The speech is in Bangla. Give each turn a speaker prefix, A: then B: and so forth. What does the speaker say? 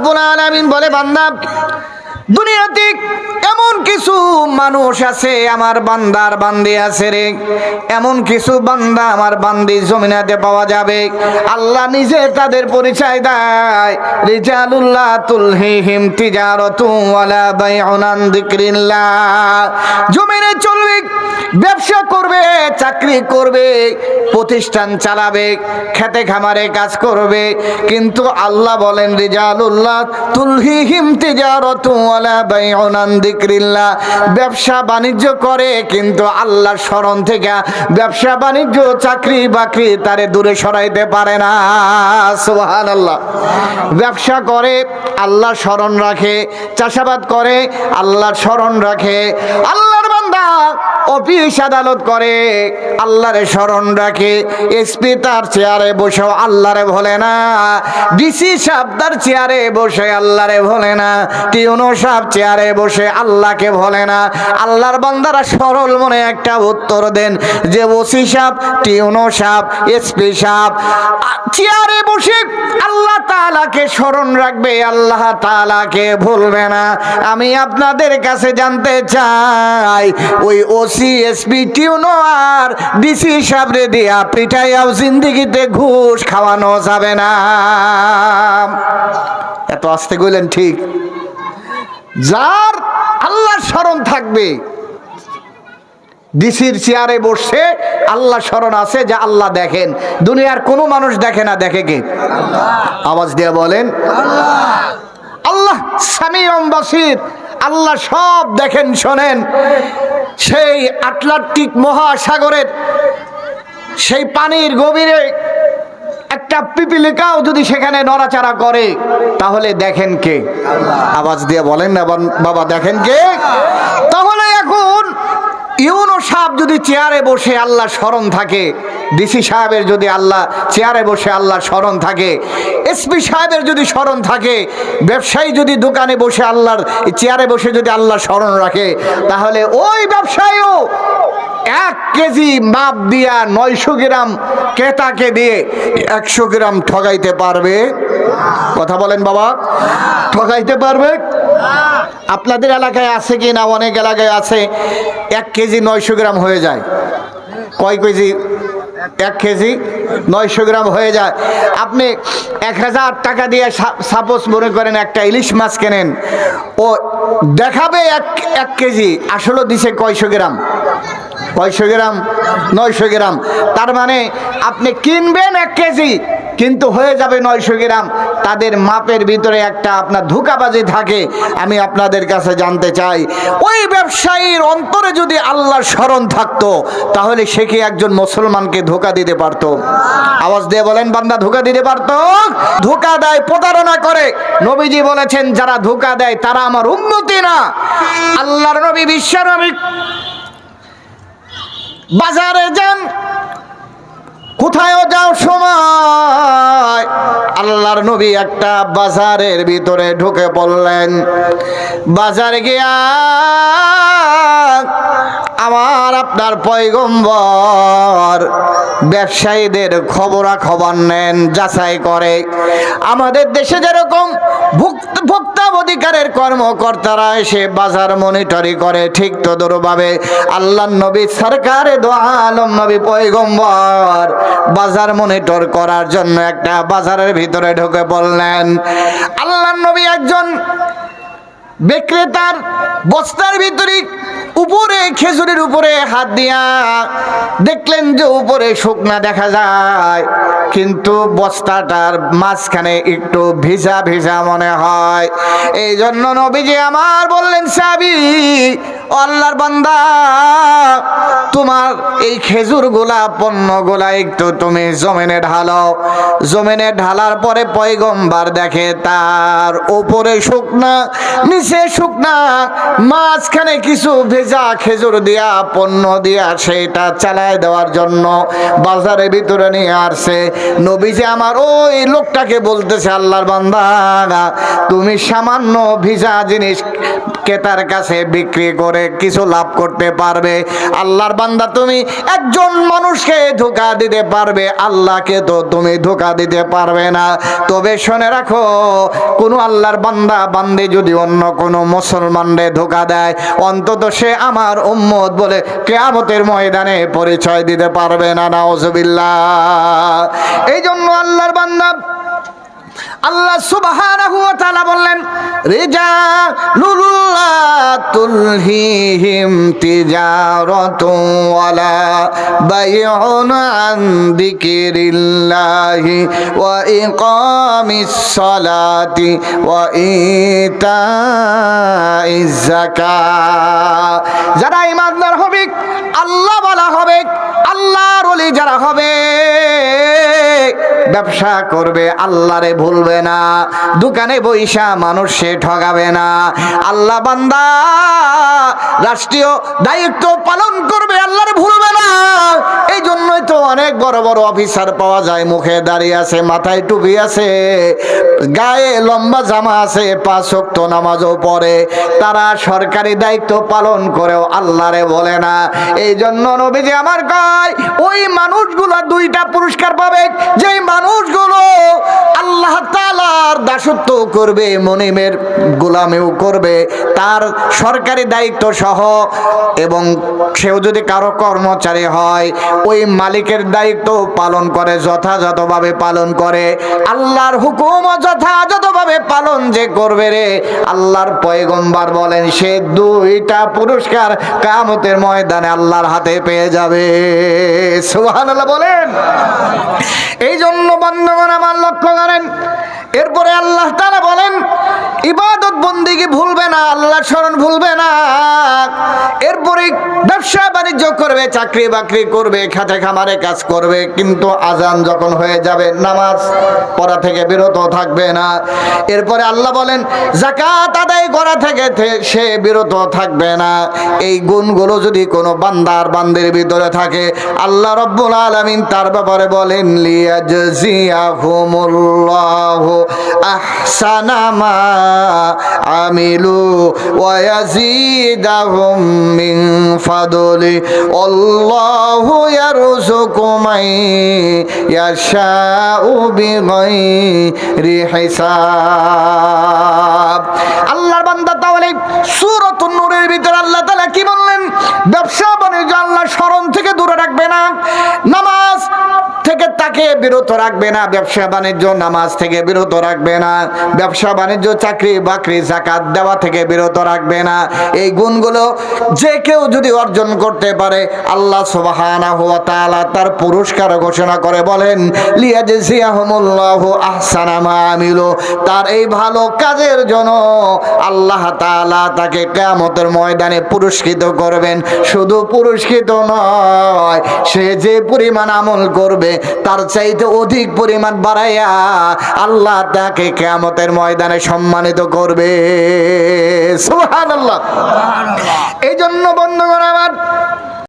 A: রব্বুল আলামিন বলে বান্দা দুনিয়াতে এমন কিছু মানুষ আছে, আমার বান্দার বান্দি আছে রে। এমন কিছু বান্দা আমার বান্দি জমিনাতে পাওয়া যাবে। আল্লাহ নিজে তাদের পরিচয় দেয়। রিজালুল্লাহ তুলহিহিম তিজারাতু ওয়ালা বাইউন আন যিকরিল্লাহ। জমিনে চলবে, ব্যবসা করবে, চাকরি করবে, প্রতিষ্ঠান চালাবে, খেতে খামারে কাজ করবে। কিন্তু আল্লাহ বলেন, রিজালুল্লাহ তুলহিহিম তিজারাতু ব্যবসা বাণিজ্য করে, কিন্তু আল্লাহর স্মরণ থেকে ব্যবসা বাণিজ্য, চাকরি বাকরি তারে দূরে সরাইতে পারে না। সুবহানাল্লাহ। ব্যবসা করে আল্লাহ স্মরণ রাখে, চাষাবাদ করে আল্লাহ স্মরণ রাখে। আল্লাহর বান্দা অফিস আদালত করে। আল্লাহরে স্মরণ রাখে। এসপি তার চেয়ারে বসে, আল্লাহরে ভোলে না। ডিসি সাহেব তার চেয়ারে বসে, আল্লাহরে ভোলে না। টিউনো সাহেব চেয়ারে বসে, আল্লাহকে ভোলে না। আল্লাহর বান্দারা সরল মনে একটা উত্তর দেন যে, ওসি সাহেব, টিউনো সাহেব, এসপি সাহেব চেয়ারে বসে আল্লাহ তাআলাকে স্মরণ রাখবে, আল্লাহ তাআলাকে ভুলবে না। আমি আপনাদের কাছে জানতে চাই, ওই ওসি এসপি টিউনো আর ডিসি সাবরে দিয়া পিঠাইয়াও জিন্দিগিতে ঘুষ খাওয়ানো যাবে না। এত আসতে গেলেন ঠিক। যার আল্লাহর স্মরণ থাকবে ডিসির চেয়ারে বসে আল্লাহ স্মরণ আছে যে আল্লাহ দেখেন। দুনিয়ার কোনো মানুষ দেখে না, দেখে কে? আওয়াজ দিয়ে বলেন, আল্লাহ। সামিয়ম বাসির। আল্লাহ সব দেখেন, শোনেন। সেই আটলান্টিক মহাসাগরের সেই পানির গভীরে একটা পিপিলিকাও যদি সেখানে নড়াচাড়া করে, তাহলে দেখেন কে? আওয়াজ দিয়ে বলেন না বাবা, দেখেন কে? তাহলে এখন ইউনো সাপ যদি চেয়ারে বসে আল্লাহ স্মরণ থাকে ডিসি সাহেবের যদি আল্লাহ চেয়ারে বসে আল্লাহ স্মরণ থাকে, এসপি সাহেবের যদি স্মরণ থাকে, ব্যবসায়ী যদি দোকানে বসে আল্লাহর, চেয়ারে বসে যদি আল্লাহ স্মরণ রাখে, তাহলে ওই ব্যবসায়ীও এক কেজি মাপ দিয়া নয়শো গ্রাম ক্রেতাকে দিয়ে একশো গ্রাম ঠগাইতে পারবে? কথা বলেন বাবা। ঠগাইতে পারবে? আপনাদের এলাকায় আছে কি না? অনেক এলাকায় আছে। এক কেজি নয়শো গ্রাম হয়ে যায়। কয় কেজি? এক কেজি নয়শো গ্রাম হয়ে যায়। আপনি এক হাজার টাকা দিয়ে সাপোজ মনে করেন একটা ইলিশ মাছ কেনেন, ও দেখাবে এক এক কেজি আসলে দিছে কয়শো গ্রাম। কয়শো গ্রাম? নয়শো গ্রাম। তার মানে আপনি কিনবেন এক কেজি, কিন্তু হয়ে যাবে নয়শো গ্রাম। তাদের মাপের ভিতরে একটা আপনার ধোকাবাজি থাকে, আমি আপনাদের কাছে জানতে চাই। ওই ব্যবসায়ীর অন্তরে যদি আল্লাহর স্মরণ থাকতো, তাহলে সে কি একজন মুসলমানকে ধোকা দিতে পারতো? আওয়াজ দিয়ে বলেন, বান্দা ধোকা দিতে পারতো? ধোকা দেয়, প্রতারণা করে। নবীজি বলেছেন, যারা ধোকা দেয়, তারা আমার উন্নতি না। আল্লাহর নবী বিশ্ব নবী। বাজারে যান আল্লাহর নবী একটা বাজারের ভিতরে ঢুকে পড়লেন। বাজার গিয়া আমার আপনার পয়গম্বর ব্যবসায়ীদের খবরা খবর নেন, যাচাই করে। আমাদের দেশে যেরকম ভুক্ত অধিকারের কর্মকর্তারা এসে বাজার মনিটরি করে, ঠিক তদরভাবে আল্লাহ নবী সরকারে দো আলম নবী পয়গম্বর বাজার মনিটর করার জন্য একটা বাজারের ভিতরে ঢুকে বললেন আল্লাহ নবী একজন বিক্রেতার বস্তার ভিতরে উপরে খেজুরের উপরে হাত দিয়া দেখলেন যে উপরে শুকনা দেখা যায়, কিন্তু বস্তাটার মাঝখানে একটু ভিজা ভিজা মনে হয়। এই জন্য নবীজি আমার বললেন, সাবি আল্লাহর বান্দা, তোমার এই খেজুর গোলা, পণ্য গোলা একটু তুমি জমিনে ঢালো জমিনে ঢালার পরে পয়গম্বার দেখে তার উপরে শুকনা, নিচে শুকনা, মাঝখানে কিছু ভেজা খেজুর দিয়া, পণ্য দিয়া সেটা চালায় দেওয়ার জন্য বাজারের ভিতরে নিয়ে আসছে। নবীজি আমার ওই লোকটাকে বলতেছে, আল্লাহর বান্দা, তুমি সামান্য ভিজা জিনিস ক্রেতার কাছে বিক্রি করে করবে কিছু লাভ করতে পারবে। আল্লাহর বান্দা, তুমি একজন মানুষকে ধোকা দিতে পারবে। আল্লাহকে তো তুমি ধোকা দিতে পারবে না। তবে শুনে রাখো, কোনো আল্লাহর বান্দা, বান্দে যদি অন্য কোনো মুসলমানরে ধোকা দেয়, অন্তত সে আমার উম্মত বলে কেয়ামতের ময়দানে পরিচয় দিতে পারবে না, নাউজুবিল্লাহ। এই জন্য আল্লাহর বান্দা আল্লাহ তাআলা বললেন রিজালুল্লাহ তুলহিহিম তিজারাতু ওয়ালা বাইউন আন যিকিরিল্লাহি যারা ইমানদার হবে, আল্লাহ বলা হবে আল্লাহর ওলি যারা হবে, ব্যবসা করবে, আল্লাহরে ভুলবে না, দোকানে বৈশা মানুষ সে ঠগাবে না। আল্লাহ বান্দা রাষ্ট্রীয় দায়িত্ব পালন করবে, আল্লাহরে ভুলবে না। এই জন্যই তো অনেক বড় বড় অফিসার পাওয়া যায়, মুখে দাঁড়িয়ে আছে, মাথায় টুপি আছে, গায়ে লম্বা জামা আছে, পাঁচ শক্ত নামাজও পড়ে। তারা সরকারি দায়িত্ব পালন করেও আল্লাহরে বলে না। এই জন্য নবীজি আমার কয় ওই মানুষগুলো দুইটা পুরস্কার পাবে। যেই মানুষগুলো আল্লাহ তালার দাসত্ব করবে, মনিমের গোলামেও করবে, তার সরকারি দায়িত্ব সহ এবং সেও যদি কারও কর্মচারী হয়, ওই মালিকের দায়িত্ব পালন করে, যথাযথভাবে পালন করে। আল্লাহর হুকুম যথাযথভাবে পালন যে করবে রে, আল্লাহর পয়গম্বার বলেন, সে দুইটা পুরস্কার কামতের ময়দানে আল্লাহর হাতে পেয়ে যাবে। সুবহানাল্লাহ বলেন। এই জন্য বন্ধগণ আমার লক্ষ্য করেন, এরপরে আল্লাহ তারা বলেন, ইবাদত বন্দিকে ভুলবে না আল্লাহ স্মরণ ভুলবে না। এরপরে ব্যবসা বাণিজ্য করবে, চাকরি বাকরি করবে খাতে খামারে কাজ করবে, কিন্তু আজান যখন হয়ে যাবে, নামাজ পড়া থেকে বিরত থাকবে না। এরপরে আল্লাহ বলেন জাকাত আদায় করা থেকে সে বিরত থাকবে না। এই গুণগুলো যদি কোনো বান্দার বান্দের ভিতরে থাকে, আল্লাহ রব্বুল আলামিন তার ব্যাপারে বলেন, লিয়াজজিয়াহুমুল্লাহু আহসানা আমিলু ওয়া মিন ফাদলি, আল্লাহু ইয়ারযুকু মাই ইয়াশাউ বিগাইরি হিসাব। আল্লাহর বান্দা তাহলে সূরাতুন নূরের ভিতর আল্লাহ তাআলা কি বললেন? ব্যবসা বাণিজ্য আল্লাহ শরণ থেকে দূরে রাখবে না। নামাজ থেকে বিরত রাখবে না, ব্যবসা বাণিজ্য, নামাজ থেকে বিরত রাখবে না, ব্যবসা বাণিজ্য, চাকরি বাকরি জাকাত দেওয়া থেকে বিরত রাখবে না। এই গুণগুলো যে কেউ যদি অর্জন করতে পারে, আল্লাহ সুবহানাহু ওয়া তাআলা তার পুরস্কার ঘোষণা করে বলেন, লিয়াজজিয়াহুমুল্লাহু আহসানা মা আমিলু। তার এই ভালো কাজের জন্য আল্লাহ তাআলা তাকে কিয়ামতের ময়দানে পুরস্কৃত করবেন। শুধু পুরস্কৃত নয়, সে যে পরিমাণ আমল করবে, তার চাইতে অধিক পরিমাণ বাড়াইয়া আল্লাহ তাকে কেমতের ময়দানে সম্মানিত করবে। সুহান আল্লাহ এই জন্য বন্ধুগণ আমার